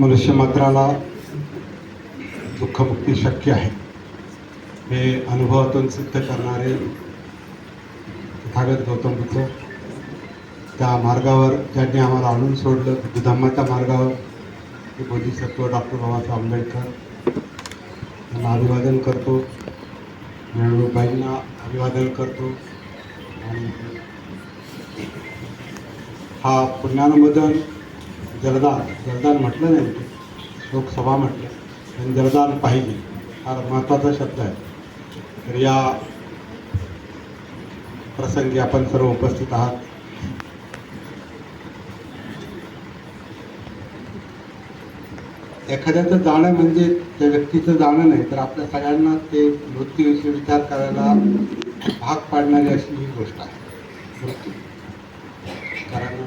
मनुष्यमात्राला दुःखमुक्ती शक्य आहे. हे अनुभवातून सिद्ध करणारे तथागत गौतम बुद्ध त्या मार्गावर ज्यांनी आम्हाला आणून सोडलं बुद्धधम्माच्या मार्गावर ते बोधिसत्व डॉक्टर बाबासाहेब आंबेडकर यांना अभिवादन करतो. नेहरूबाईंना अभिवादन करतो. आणि हा पुण्यानुमोदन जलदान जलदार म्हटलं नाही. लोकसभा म्हटलं. आणि जलदान पाहिजे. फार महत्त्वाचा शब्द आहे. तर या प्रसंगी आपण सर्व उपस्थित आहात. एखाद्याचं जाणं म्हणजे त्या व्यक्तीचं जाणं नाही तर आपल्या सगळ्यांना ते मृत्यूविषयी विचार करायला भाग पाडणारी अशी ही गोष्ट आहे. मृत्यू कारण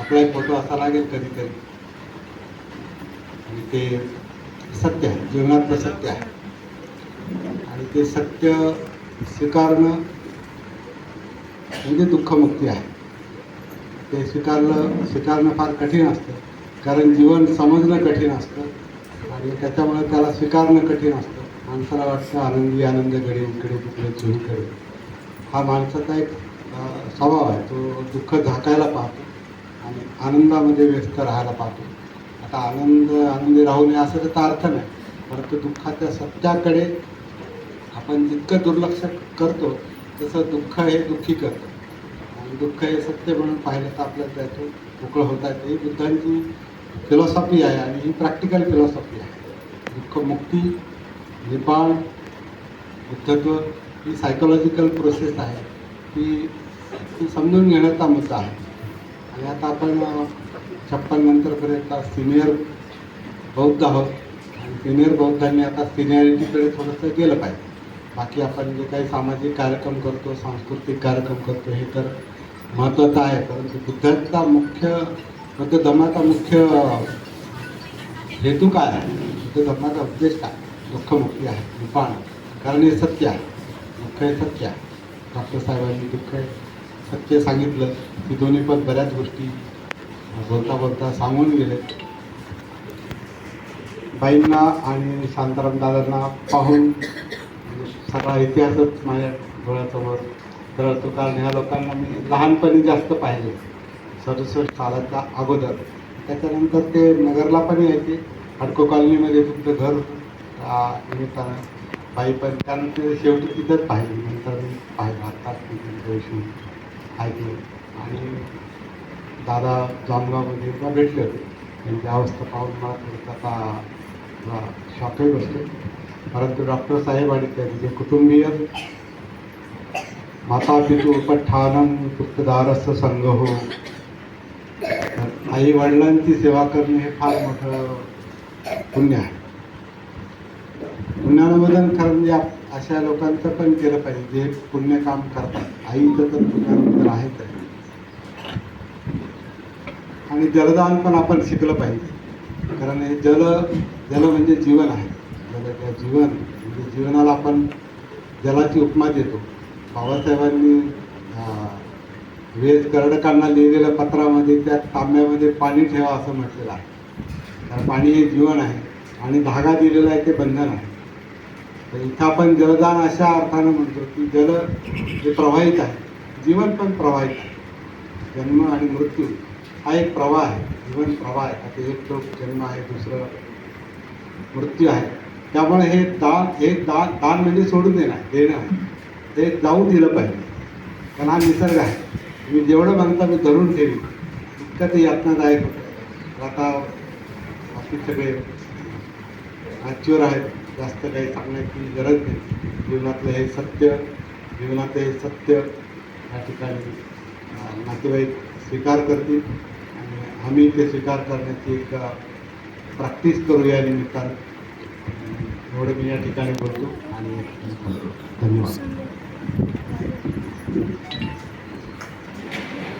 आपला एक फोटो असा लागेल कधीतरी. आणि ते सत्य आहे जीवनातलं सत्य आहे. आणि ते सत्य स्वीकारणं म्हणजे दुःखमुक्ती आहे. ते स्वीकारलं स्वीकारणं फार कठीण असतं. कारण जीवन समजणं कठीण असतं. आणि त्याच्यामुळे त्याला स्वीकारणं कठीण असतं. माणसाला वाटतं आनंदी आनंद घडे इकडे तिकडे चोहीकडे हा माणसाचा एक स्वभाव आहे. तो दुःख झाकायला पाहतो. आणि आनंदामध्ये व्यस्त राहायला पाहतो. आता आनंद आनंदी राहू नये असं त्याचा अर्थ नाही. परंतु दुःखाच्या सत्याकडे आपण जितकं दुर्लक्ष करतो तसं दुःख हे दुःखी करतं. आणि दुःख हे सत्य म्हणून पाहिलं तर आपल्याला त्यातून मोकळं होता येते. ही बुद्धांची फिलॉसॉफी आहे आणि ही प्रॅक्टिकल फिलॉसॉफी आहे. दुःख मुक्ती निपाण बुद्धत्व ही सायकोलॉजिकल प्रोसेस आहे. ती ती समजून घेण्याचा मुद्दा आहे. आणि आता आपण छप्पन नंतरपर्यंत सिनियर बौद्ध आहोत. आणि सिनियर बौद्धांनी आता सिनियरिटीकडे थोडंसं गेलं पाहिजे. बाकी आपण जे काही सामाजिक कार्यक्रम करतो सांस्कृतिक कार्यक्रम करतो हे तर महत्त्वाचं आहे. परंतु बुद्धांचा मुख्य बुद्ध धर्माचा मुख्य हेतू काय आहे? बुद्ध धर्माचा उद्देश काय? दुःखमुक्ती आहे निपाण कारण हे सत्य आहे. दुःख हे सत्य आहे. डॉक्टर साहेबांनी दुःख आहे सत्य सांगितलं की दोन्ही पण बऱ्याच गोष्टी बोलता बोलता सांगून गेले. बाईंना आणि शांताराम दादांना पाहून सगळा इतिहासच माझ्या डोळ्यासमोर कळतो कारण ह्या लोकांना मी लहानपणी जास्त पाहिले सदुसष्ट सालाच्या अगोदर. त्याच्यानंतर ते नगरला पण यायचे. हडको कॉलनीमध्ये तुमचं घर निमित्तानं बाई पण त्यानंतर शेवटी तिथंच पाहिली. नंतर मी पाहिलं. आत्ताच ऐकलं. आणि दादा जामगावमध्ये एकदा भेटले होते. त्यांची अवस्था पाहून मला थोडंसं आता शॉकही बसतो परंतु डॉक्टर साहेब आणि त्यांचे कुटुंबीय माता पितू उपठानम पुत्रदारस संघ हो आई वडिलांची सेवा करणे हे फार मोठं पुण्य आहे. पुण्यानुमोदन खरं म्हणजे अशा लोकांचं पण केलं पाहिजे जे पुण्य काम करतात. आईचं तर पुण्यानुमोदन आहे तर. आणि जलदान पण आपण शिकलं पाहिजे. कारण हे जल जल म्हणजे जीवन आहे. जल म्हणजे जीवन. म्हणजे जीवनाला आपण जलाची उपमा देतो. बाबासाहेबांनी वेद कर्डकांना लिहिलेल्या पत्रामध्ये त्या तांब्यामध्ये पाणी ठेवा असं म्हटलेलं आहे. कारण पाणी हे जीवन आहे. आणि धागा दिलेला आहे ते बंधन आहे. इथं आपण जलदान अशा अर्थानं म्हणतो की जल हे प्रवाहित आहे जीवन पण प्रवाहित आहे. जन्म आणि मृत्यू हा एक प्रवाह आहे जीवन प्रवाह आहे. आता एक लोक जन्म आहे दुसरं मृत्यू आहे. त्यामुळे हे दान हे दान दान म्हणजे सोडून देणं आहे देणं. आहे ते जाऊ दिलं पाहिजे. कारण हा निसर्ग आहे. मी जेवढं म्हणता मी धरून ठेवी इतकं ते यातनादायक होतं. आता बाकी सगळे मॅच्युअर आहेत. जास्त काही सांगण्याची गरज नाही. जीवनातलं हे सत्य जीवनातलं हे सत्य या ठिकाणी नातेवाईक स्वीकार करतील. आणि आम्ही ते स्वीकार करण्याची एक प्रॅक्टिस करू या निमित्तानं. एवढं मी या ठिकाणी बोलतो आणि धन्यवाद.